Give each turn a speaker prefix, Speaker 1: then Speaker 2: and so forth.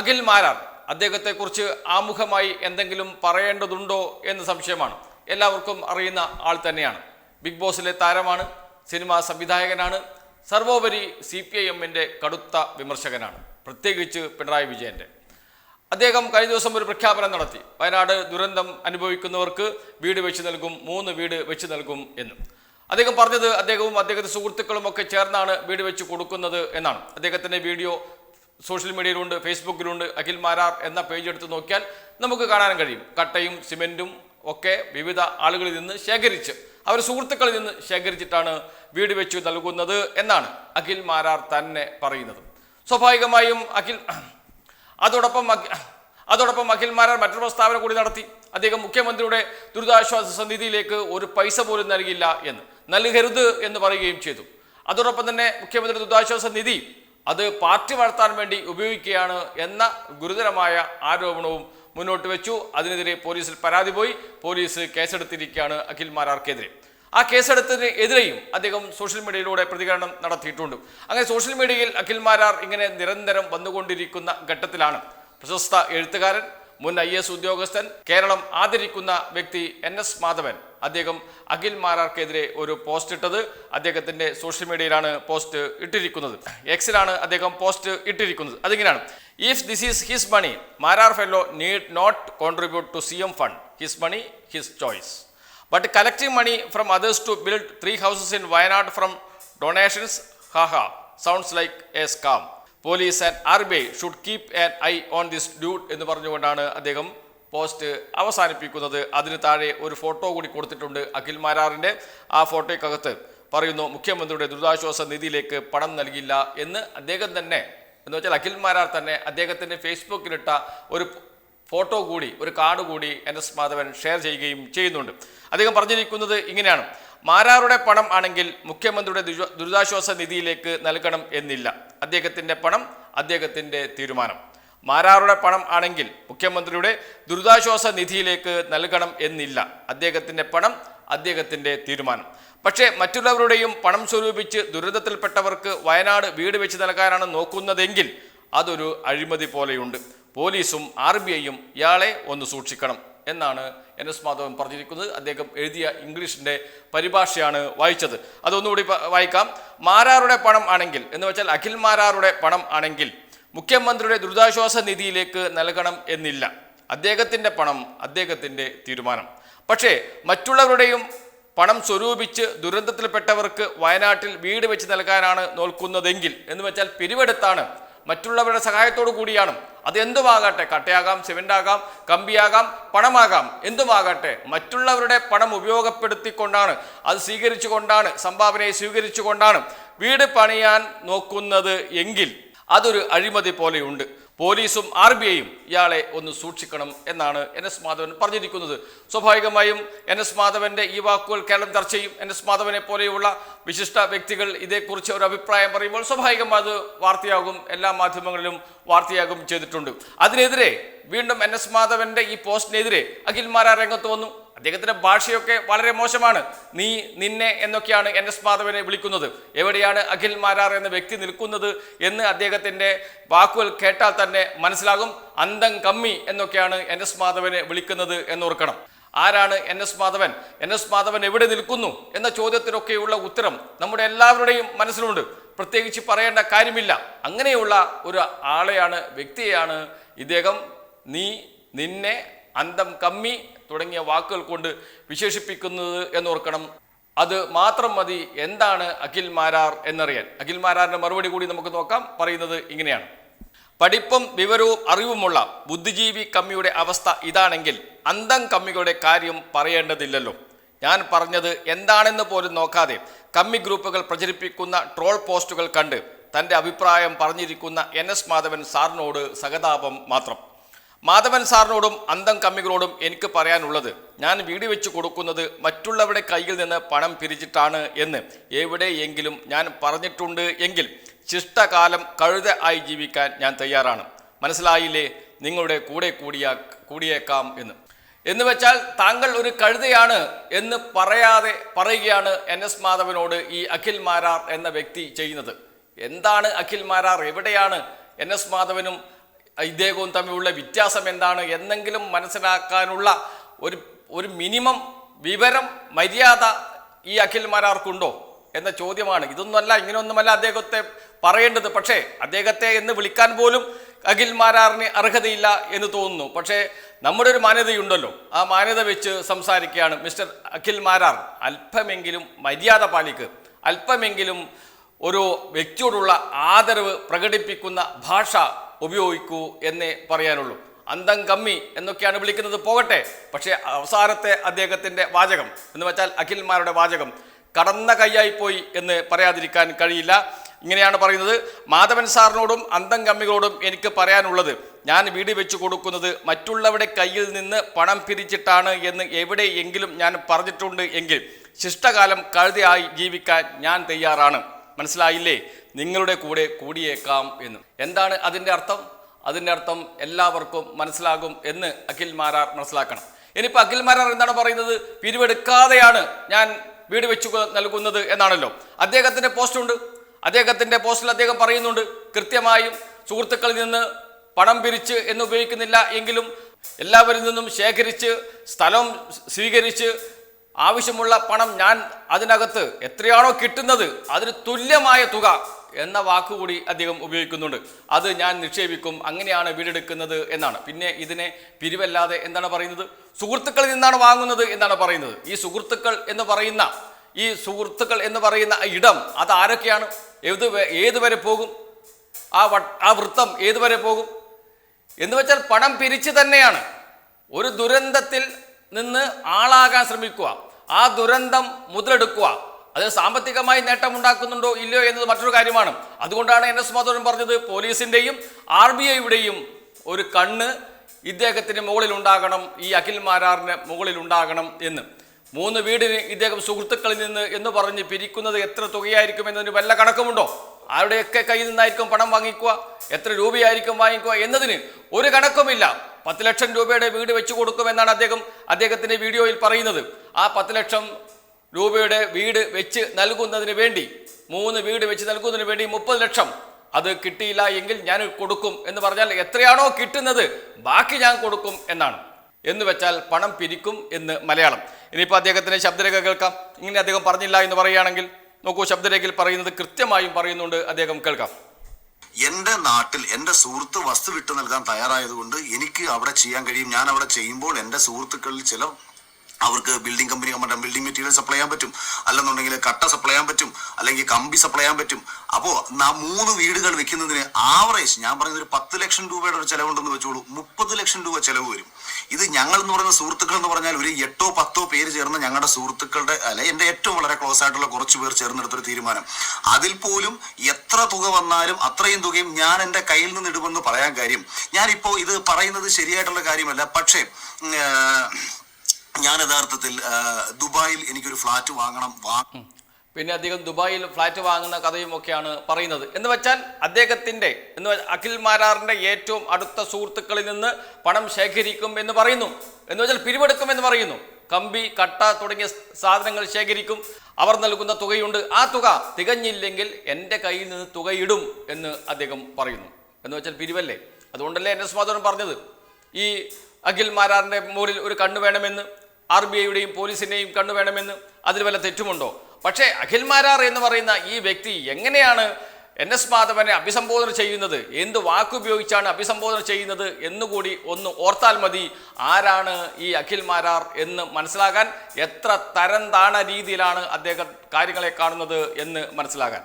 Speaker 1: അഖിൽ മാരാർ അദ്ദേഹത്തെക്കുറിച്ച് ആമുഖമായി എന്തെങ്കിലും പറയേണ്ടതുണ്ടോ എന്ന് സംശയമാണ്. എല്ലാവർക്കും അറിയുന്ന ആൾ തന്നെയാണ്. ബിഗ് ബോസിലെ താരമാണ് സിനിമാ സംവിധായകനാണ് സർവോപരി സി പി ഐ എമ്മിന്റെ കടുത്ത വിമർശകനാണ് പ്രത്യേകിച്ച് പിണറായി വിജയന്റെ അദ്ദേഹം കഴിഞ്ഞ ദിവസം ഒരു പ്രഖ്യാപനം നടത്തി. വയനാട് ദുരന്തം അനുഭവിക്കുന്നവർക്ക് വീട് വെച്ച് നൽകും മൂന്ന് വീട് വെച്ച് നൽകും എന്നും. അദ്ദേഹം പറഞ്ഞത് അദ്ദേഹവും അദ്ദേഹത്തെ സുഹൃത്തുക്കളും ഒക്കെ ചേർന്നാണ് വീട് വെച്ച് കൊടുക്കുന്നത് എന്നാണ്. അദ്ദേഹത്തിന്റെ വീഡിയോ സോഷ്യൽ മീഡിയയിലുണ്ട് ഫേസ്ബുക്കിലുണ്ട് അഖിൽ മാരാർ എന്ന പേജ് എടുത്ത് നോക്കിയാൽ നമുക്ക് കാണാൻ കഴിയും. കട്ടയും സിമെന്റും ഒക്കെ വിവിധ ആളുകളിൽ നിന്ന് ശേഖരിച്ച് അവർ സുഹൃത്തുക്കളിൽ നിന്ന് ശേഖരിച്ചിട്ടാണ് വീട് വെച്ചു നൽകുന്നത് എന്നാണ് അഖിൽ മാരാർ തന്നെ പറയുന്നത്. സ്വാഭാവികമായും അഖിൽ അതോടൊപ്പം അതോടൊപ്പം അഖിൽ മാരാർ മറ്റൊരു പ്രസ്താവന കൂടി നടത്തി. അദ്ദേഹം മുഖ്യമന്ത്രിയുടെ ദുരിതാശ്വാസ സന്നിധിയിലേക്ക് ഒരു പൈസ പോലും നൽകില്ല എന്ന് നൽകരുത് എന്ന് പറയുകയും ചെയ്തു. അതോടൊപ്പം തന്നെ മുഖ്യമന്ത്രി ദുരിതാശ്വാസ നിധി അത് പാർട്ടി വളർത്താൻ വേണ്ടി ഉപയോഗിക്കുകയാണ് എന്ന ഗുരുതരമായ ആരോപണവും മുന്നോട്ട് വെച്ചു. അതിനെതിരെ പോലീസിൽ പരാതി പോയി. പോലീസ് കേസെടുത്തിരിക്കുകയാണ് അഖിൽ മാരാർക്കെതിരെ. ആ കേസെടുത്തതിന് എതിരെയും അദ്ദേഹം സോഷ്യൽ മീഡിയയിലൂടെ പ്രതികരണം നടത്തിയിട്ടുണ്ട്. അങ്ങനെ സോഷ്യൽ മീഡിയയിൽ അഖിൽ മാരാർ ഇങ്ങനെ നിരന്തരം വന്നുകൊണ്ടിരിക്കുന്ന ഘട്ടത്തിലാണ്. പ്രശസ്ത എഴുത്തുകാരൻ മുൻ ഐ എസ് ഉദ്യോഗസ്ഥൻ കേരളം ആദരിക്കുന്ന വ്യക്തി എൻ എസ് മാധവൻ. അദ്ദേഹം അഖിൽ മാരാർക്കെതിരെ ഒരു പോസ്റ്റ് ഇട്ടത് അദ്ദേഹത്തിന്റെ സോഷ്യൽ മീഡിയയിലാണ് പോസ്റ്റ് ഇട്ടിരിക്കുന്നത്. എക്സിലാണ് അദ്ദേഹം പോസ്റ്റ് ഇട്ടിരിക്കുന്നത്. അതിങ്ങനെയാണ്. If this is his money Marar fellow need not contribute to C M fund his money his choice but collecting money from others to build three houses in Wayanad from donations ha sounds like a like a and R B I should keep an eye on this dude എന്ന് പറഞ്ഞുകൊണ്ടാണ് അദ്ദേഹം post അവസാനിപ്പിക്കുന്നത്. അതിന് താഴെ ഒരു photo കൂടി കൊടുത്തിട്ടുണ്ട് അഖിൽ മാരാറിന്റെ. ആ ഫോട്ടോയ്ക്കകത്ത് പറയുന്നു മുഖ്യമന്ത്രിയുടെ ദുരിതാശ്വാസ നിധിയിലേക്ക് പണം നൽകില്ല എന്ന് അദ്ദേഹം തന്നെ എന്ന് വെച്ചാൽ അഖിൽ മാരാർ തന്നെ അദ്ദേഹത്തിന്റെ ഫേസ്ബുക്കിലിട്ട ഒരു ഫോട്ടോ കൂടി ഒരു കാർഡ് കൂടി എൻ എസ് മാധവൻ ഷെയർ ചെയ്യുകയും ചെയ്യുന്നുണ്ട്. അദ്ദേഹം പറഞ്ഞിരിക്കുന്നത് ഇങ്ങനെയാണ് മാരാറുടെ പണം ആണെങ്കിൽ മുഖ്യമന്ത്രിയുടെ ദുരിത- ദുരിതാശ്വാസ നിധിയിലേക്ക് നൽകണം എന്നില്ല. അദ്ദേഹത്തിന്റെ പണം അദ്ദേഹത്തിന്റെ തീരുമാനം. മാരാറുടെ പണം ആണെങ്കിൽ മുഖ്യമന്ത്രിയുടെ ദുരിതാശ്വാസ നിധിയിലേക്ക് നൽകണം എന്നില്ല. അദ്ദേഹത്തിന്റെ പണം അദ്ദേഹത്തിന്റെ തീരുമാനം. പക്ഷേ മറ്റുള്ളവരുടെയും പണം സ്വരൂപിച്ച് ദുരിതത്തിൽപ്പെട്ടവർക്ക് വയനാട് വീട് വെച്ച് നൽകാനാണ് നോക്കുന്നതെങ്കിൽ അതൊരു അഴിമതി പോലെയുണ്ട്. പോലീസും ആർ ബി ഐയും ഇയാളെ ഒന്ന് സൂക്ഷിക്കണം. എന്നാണ് എൻ എസ് മാധവൻ പറഞ്ഞിരിക്കുന്നത്. അദ്ദേഹം എഴുതിയ ഇംഗ്ലീഷിന്റെ പരിഭാഷയാണ് വായിച്ചത്. അതൊന്നുകൂടി വായിക്കാം. മാരാറുടെ പണം ആണെങ്കിൽ എന്ന് വെച്ചാൽ അഖിൽ മാരാറുടെ പണം ആണെങ്കിൽ മുഖ്യമന്ത്രിയുടെ ദുരിതാശ്വാസ നിധിയിലേക്ക് നൽകണം എന്നില്ല. അദ്ദേഹത്തിന്റെ പണം അദ്ദേഹത്തിന്റെ തീരുമാനം. പക്ഷേ മറ്റുള്ളവരുടെയും പണം സ്വരൂപിച്ച് ദുരന്തത്തിൽപ്പെട്ടവർക്ക് വയനാട്ടിൽ വീട് വെച്ച് നൽകാനാണ് നോക്കുന്നതെങ്കിൽ എന്ന് വെച്ചാൽ പിരിവെടുത്താണ് മറ്റുള്ളവരുടെ സഹായത്തോടു കൂടിയാണ്. അത് എന്തുമാകട്ടെ കട്ടയാകാം സിമെന്റാകാം കമ്പിയാകാം പണമാകാം എന്തുമാകട്ടെ മറ്റുള്ളവരുടെ പണം ഉപയോഗപ്പെടുത്തിക്കൊണ്ടാണ് അത് സ്വീകരിച്ചുകൊണ്ടാണ് സംഭാവനയെ സ്വീകരിച്ചുകൊണ്ടാണ് വീട് പണിയാൻ നോക്കുന്നത് എങ്കിൽ അതൊരു അഴിമതി പോലെയുണ്ട്. പോലീസും ആർ ബി ഐയും ഇയാളെ ഒന്ന് സൂക്ഷിക്കണം എന്നാണ് എൻ എസ് മാധവൻ പറഞ്ഞിരിക്കുന്നത്. സ്വാഭാവികമായും എൻ എസ് മാധവന്റെ ഈ വാക്കുകൾ കേരളം ചർച്ച ചെയ്യും. എൻ എസ് മാധവനെ പോലെയുള്ള വിശിഷ്ട വ്യക്തികൾ ഇതേക്കുറിച്ച് ഒരു അഭിപ്രായം പറയുമ്പോൾ സ്വാഭാവികം അത് വാർത്തയാകും. എല്ലാ മാധ്യമങ്ങളിലും വാർത്തയാകും ചെയ്തിട്ടുണ്ട്. അതിനെതിരെ വീണ്ടും എൻ എസ് മാധവന്റെ ഈ പോസ്റ്റിനെതിരെ അഖിൽമാരാ രംഗത്ത് വന്നു. അദ്ദേഹത്തിന്റെ ഭാഷയൊക്കെ വളരെ മോശമാണ്. നീ നിന്നെ എന്നൊക്കെയാണ് എൻ എസ് മാധവനെ വിളിക്കുന്നത്. എവിടെയാണ് അഖിൽ മാരാർ എന്ന വ്യക്തി നിൽക്കുന്നത് എന്ന് അദ്ദേഹത്തിന്റെ വാക്കുകൾ കേട്ടാൽ തന്നെ മനസ്സിലാകും. അന്തം കമ്മി എന്നൊക്കെയാണ് എൻ എസ് മാധവനെ വിളിക്കുന്നത് എന്നോർക്കണം. ആരാണ് N S Madhavan? N S Madhavan എവിടെ നിൽക്കുന്നു എന്ന ചോദ്യത്തിനൊക്കെയുള്ള ഉത്തരം നമ്മുടെ എല്ലാവരുടെയും മനസ്സിലുണ്ട്. പ്രത്യേകിച്ച് പറയേണ്ട കാര്യമില്ല. അങ്ങനെയുള്ള ഒരു ആളെയാണ് വ്യക്തിയെയാണ് ഇദ്ദേഹം. നീ നിന്നെ അന്തം കമ്മി തുടങ്ങിയ വാക്കുകൾ കൊണ്ട് വിശേഷിപ്പിക്കുന്നത് എന്നോർക്കണം. അത് മാത്രം മതി. എന്താണ് അഖിൽ മാരാർ എന്നറിയാൻ. അഖിൽ മാരാറിന്റെ മറുപടി കൂടി നമുക്ക് നോക്കാം. പറയുന്നത് ഇങ്ങനെയാണ്. പഠിപ്പും വിവരവും അറിവുമുള്ള ബുദ്ധിജീവി കമ്മിയുടെ അവസ്ഥ ഇതാണെങ്കിൽ അന്തം കമ്മികളുടെ കാര്യം പറയേണ്ടതില്ലല്ലോ. ഞാൻ പറഞ്ഞത് എന്താണെന്ന് പോലും നോക്കാതെ കമ്മി ഗ്രൂപ്പുകൾ പ്രചരിപ്പിക്കുന്ന ട്രോൾ പോസ്റ്റുകൾ കണ്ട് തന്റെ അഭിപ്രായം പറഞ്ഞിരിക്കുന്ന എൻ എസ് മാധവൻ സാറിനോട് സഹതാപം മാത്രം. മാധവൻ സാറിനോടും അന്തം കമ്മികളോടും എനിക്ക് പറയാനുള്ളത് ഞാൻ വീട് വെച്ച് കൊടുക്കുന്നത് മറ്റുള്ളവരുടെ കയ്യിൽ നിന്ന് പണം പിരിച്ചിട്ടാണ് എന്ന്. എവിടെയെങ്കിലും ഞാൻ പറഞ്ഞിട്ടുണ്ട് എങ്കിൽ ശിഷ്ടകാലം കഴുത ആയി ജീവിക്കാൻ ഞാൻ തയ്യാറാണ്. മനസ്സിലായില്ലേ? നിങ്ങളുടെ കൂടെ കൂടിയാ കൂടിയേക്കാം എന്ന്. എന്ന് വെച്ചാൽ താങ്കൾ ഒരു കഴുതയാണ് എന്ന് പറയാതെ പറയുകയാണ് എൻ എസ് മാധവനോട് ഈ അഖിൽ മാരാർ എന്ന വ്യക്തി ചെയ്യുന്നത്. എന്താണ് അഖിൽ മാരാർ? എവിടെയാണ് എൻ എസ് മാധവനും ഇദ്ദേഹവും തമ്മിലുള്ള വ്യത്യാസം എന്താണ്? എന്നെങ്കിലും മനസ്സിലാക്കാനുള്ള ഒരു ഒരു മിനിമം വിവരം മര്യാദ ഈ അഖിൽമാരാർക്കുണ്ടോ എന്ന ചോദ്യമാണ്. ഇതൊന്നുമല്ല ഇങ്ങനെയൊന്നുമല്ല അദ്ദേഹത്തെ പറയേണ്ടത്. പക്ഷേ അദ്ദേഹത്തെ എന്ന് വിളിക്കാൻ പോലും അഖിൽ മാരാറിന് അർഹതയില്ല എന്ന് തോന്നുന്നു. പക്ഷേ നമ്മുടെ ഒരു മാന്യതയുണ്ടല്ലോ. ആ മാന്യത വെച്ച് സംസാരിക്കുകയാണ് മിസ്റ്റർ അഖിൽ മാരാർ. അല്പമെങ്കിലും മര്യാദ പാലിക്ക്. അല്പമെങ്കിലും ഒരു വ്യക്തിയോടുള്ള ആദരവ് പ്രകടിപ്പിക്കുന്ന ഭാഷ ഉപയോഗിക്കൂ എന്നേ പറയാനുള്ളൂ. അന്തം കമ്മി എന്നൊക്കെയാണ് വിളിക്കുന്നത്. പോകട്ടെ. പക്ഷേ അവസാനത്തെ അദ്ദേഹത്തിന്റെ വാചകം എന്ന് വെച്ചാൽ അഖിൽമാരുടെ വാചകം. കടന്ന കൈയായിപ്പോയി എന്ന് പറയാതിരിക്കാൻ കഴിയില്ല. ഇങ്ങനെയാണ് പറയുന്നത്. മാധവൻ സാറിനോടും അന്തം കമ്മികളോടും എനിക്ക് പറയാനുള്ളത് ഞാൻ വീട് വെച്ച് കൊടുക്കുന്നത് മറ്റുള്ളവരുടെ കയ്യിൽ നിന്ന് പണം പിരിച്ചിട്ടാണ് എന്ന് എവിടെയെങ്കിലും ഞാൻ പറഞ്ഞിട്ടുണ്ട് എങ്കിൽ ശിഷ്ടകാലം കഴുതയായി ജീവിക്കാൻ ഞാൻ തയ്യാറാണ്. മനസ്സിലായില്ലേ? നിങ്ങളുടെ കൂടെ കൂടിയേക്കാം എന്ന്. എന്താണ് അതിന്റെ അർത്ഥം? അതിന്റെ അർത്ഥം എല്ലാവർക്കും മനസ്സിലാകും എന്ന് അഖിൽ മാരാർ മനസ്സിലാക്കണം. ഇനിയിപ്പോൾ അഖിൽ മാരാർ എന്താണ് പറയുന്നത്? പിരിവെടുക്കാതെയാണ് ഞാൻ വീട് വെച്ചു നൽകുന്നത് എന്നാണല്ലോ. അദ്ദേഹത്തിന്റെ പോസ്റ്റുണ്ട്. അദ്ദേഹത്തിന്റെ പോസ്റ്റിൽ അദ്ദേഹം പറയുന്നുണ്ട് കൃത്യമായും സുഹൃത്തുക്കളിൽ നിന്ന് പണം പിരിച്ച് എന്ന് ഉപയോഗിക്കുന്നില്ല എങ്കിലും എല്ലാവരിൽ നിന്നും ശേഖരിച്ച് സ്ഥലം സ്വീകരിച്ച് ആവശ്യമുള്ള പണം ഞാൻ അതിനകത്ത് എത്രയാണോ കിട്ടുന്നത് അതിന് തുല്യമായ തുക എന്ന വാക്കുകൂടി അദ്ദേഹം ഉപയോഗിക്കുന്നുണ്ട്. അത് ഞാൻ നിക്ഷേപിക്കും അങ്ങനെയാണ് വീടെടുക്കുന്നത് എന്നാണ്. പിന്നെ ഇതിനെ പിരിവല്ലാതെ എന്താണ് പറയുന്നത്? സുഹൃത്തുക്കളിൽ നിന്നാണ് വാങ്ങുന്നത് എന്നാണ് പറയുന്നത്. ഈ സുഹൃത്തുക്കൾ എന്ന് പറയുന്ന ഈ സുഹൃത്തുക്കൾ എന്ന് പറയുന്ന ഇടം അത് ആരൊക്കെയാണ്? ഏത് ഏതുവരെ പോകും? ആ വ ആ വൃത്തം ഏതുവരെ പോകും? എന്ന് വെച്ചാൽ പണം പിരിച്ച് തന്നെയാണ്. ഒരു ദുരന്തത്തിൽ നിന്ന് ആളാകാൻ ശ്രമിക്കുക. ആ ദുരന്തം മുതലെടുക്കുക. അത് സാമ്പത്തികമായി നേട്ടം ഉണ്ടാക്കുന്നുണ്ടോ ഇല്ലയോ എന്നത് മറ്റൊരു കാര്യമാണ്. അതുകൊണ്ടാണ് എൻ എസ് മാധവൻ പറഞ്ഞത് പോലീസിന്റെയും ആർ ബി ഐയുടെയും ഒരു കണ്ണ് ഇദ്ദേഹത്തിന് മുകളിൽ ഉണ്ടാകണം ഈ അഖിൽ മാരാറിന് മുകളിൽ ഉണ്ടാകണം എന്ന്. മൂന്ന് വീടിന് ഇദ്ദേഹം സുഹൃത്തുക്കളിൽ നിന്ന് എന്ന് പറഞ്ഞ് പിരിക്കുന്നത് എത്ര തുകയായിരിക്കും എന്നതിന് വല്ല കണക്കുമുണ്ടോ? ആരുടെയൊക്കെ കയ്യിൽ നിന്നായിരിക്കും പണം വാങ്ങിക്കുക എത്ര രൂപയായിരിക്കും വാങ്ങിക്കുക എന്നതിന് ഒരു കണക്കുമില്ല. പത്ത് ലക്ഷം രൂപയുടെ വീട് വെച്ചു കൊടുക്കുമെന്നാണ് അദ്ദേഹം അദ്ദേഹത്തിന്റെ വീഡിയോയിൽ പറയുന്നത്. ആ പത്ത് ലക്ഷം രൂപയുടെ വീട് വെച്ച് നൽകുന്നതിന് വേണ്ടി മൂന്ന് വീട് വെച്ച് നൽകുന്നതിന് വേണ്ടി മുപ്പത് ലക്ഷം. അത് കിട്ടിയില്ല എങ്കിൽ ഞാൻ കൊടുക്കും എന്ന് പറഞ്ഞാൽ എത്രയാണോ കിട്ടുന്നത് ബാക്കി ഞാൻ കൊടുക്കും എന്നാണ്. എന്ന് വെച്ചാൽ പണം പിരിക്കും എന്ന് മലയാളം. ഇനിയിപ്പോൾ അദ്ദേഹത്തിന് ശബ്ദരേഖ കേൾക്കാം. ഇങ്ങനെ അദ്ദേഹം പറഞ്ഞില്ല എന്ന് പറയുകയാണെങ്കിൽ നോക്കൂ ശബ്ദരേഖയിൽ പറയുന്നത് കൃത്യമായും പറയുന്നുണ്ട്. അദ്ദേഹം കേൾക്കാം.
Speaker 2: എന്റെ നാട്ടിൽ എന്റെ സുഹൃത്ത് വസ്തു വിട്ടു നൽകാൻ തയ്യാറായതുകൊണ്ട് എനിക്ക് അവിടെ ചെയ്യാൻ കഴിയും. ഞാൻ അവിടെ ചെയ്യുമ്പോൾ എന്റെ സുഹൃത്തുക്കളിൽ ചില അവർക്ക് building company building material supply ചെയ്യാൻ പറ്റും. അല്ലെന്നുണ്ടെങ്കിൽ കട്ട സപ്ലൈ ചെയ്യാൻ പറ്റും. അല്ലെങ്കിൽ കമ്പി സപ്ലൈ ചെയ്യാൻ പറ്റും. അപ്പോൾ മൂന്ന് വീടുകൾ വെക്കുന്നതിന് ആവറേജ് ഞാൻ പറയുന്നത് ഒരു പത്ത് ലക്ഷം രൂപയുടെ ഒരു ചെലവുണ്ടെന്ന് വെച്ചോളൂ. മുപ്പത് ലക്ഷം രൂപ ചെലവ് വരും. ഇത് ഞങ്ങൾ എന്ന് പറയുന്ന സുഹൃത്തുക്കൾ എന്ന് പറഞ്ഞാൽ ഒരു എട്ടോ പത്തോ പേര് ചേർന്ന് ഞങ്ങളുടെ സുഹൃത്തുക്കളുടെ അല്ലെ എന്റെ ഏറ്റവും വളരെ ക്ലോസ് ആയിട്ടുള്ള കുറച്ച് പേർ ചേർന്നെടുത്തൊരു തീരുമാനം. അതിൽ പോലും എത്ര തുക വന്നാലും അത്രയും തുകയും ഞാൻ എന്റെ കയ്യിൽ നിന്ന് ഇടുമെന്ന് പറയാൻ കാര്യം. ഞാനിപ്പോ ഇത് പറയുന്നത് ശരിയായിട്ടുള്ള കാര്യമല്ല. പക്ഷേ ഞാൻ യഥാർത്ഥത്തിൽ ദുബായിൽ എനിക്കൊരു ഫ്ലാറ്റ് വാങ്ങണം
Speaker 1: പിന്നെ അദ്ദേഹം ദുബായിൽ ഫ്ലാറ്റ് വാങ്ങുന്ന കഥയും ഒക്കെയാണ് പറയുന്നത്. എന്ന് വെച്ചാൽ അദ്ദേഹത്തിന്റെ എന്ന് അഖിൽ മാരാറിന്റെ ഏറ്റവും അടുത്ത സുഹൃത്തുക്കളിൽ നിന്ന് പണം ശേഖരിക്കും എന്ന് പറയുന്നു. എന്ന് വെച്ചാൽ പിരിവെടുക്കും എന്ന് പറയുന്നു. കമ്പി കട്ട തുടങ്ങിയ സാധനങ്ങൾ ശേഖരിക്കും. അവർ നൽകുന്ന തുകയുണ്ട്. ആ തുക തികഞ്ഞില്ലെങ്കിൽ എന്റെ കയ്യിൽ നിന്ന് തുകയിടും എന്ന് അദ്ദേഹം പറയുന്നു. എന്ന് വെച്ചാൽ പിരിവല്ലേ? അതുകൊണ്ടല്ലേ എൻ എസ് പറഞ്ഞത്? ഈ അഖിൽ മാരാറിന്റെ മുകളിൽ ഒരു കണ്ണ് വേണമെന്ന്. ആർ ബി ഐയുടെയും പോലീസിന്റെയും കണ്ണു വേണമെന്ന് അതിൽ വല്ല തെറ്റുമുണ്ടോ? പക്ഷേ അഖിൽ മാരാർ എന്ന് പറയുന്ന ഈ വ്യക്തി എങ്ങനെയാണ് എൻ എസ് മാധവനെ അഭിസംബോധന ചെയ്യുന്നത്? എന്ത് വാക്കുപയോഗിച്ചാണ് അഭിസംബോധന ചെയ്യുന്നത് എന്നുകൂടി ഒന്ന് ഓർത്താൽ മതി. ആരാണ് ഈ അഖിൽ മാരാർ എന്ന് മനസ്സിലാകാൻ എത്ര തരം താണ രീതിയിലാണ് അദ്ദേഹം കാര്യങ്ങളെ കാണുന്നത് എന്ന് മനസ്സിലാകാൻ.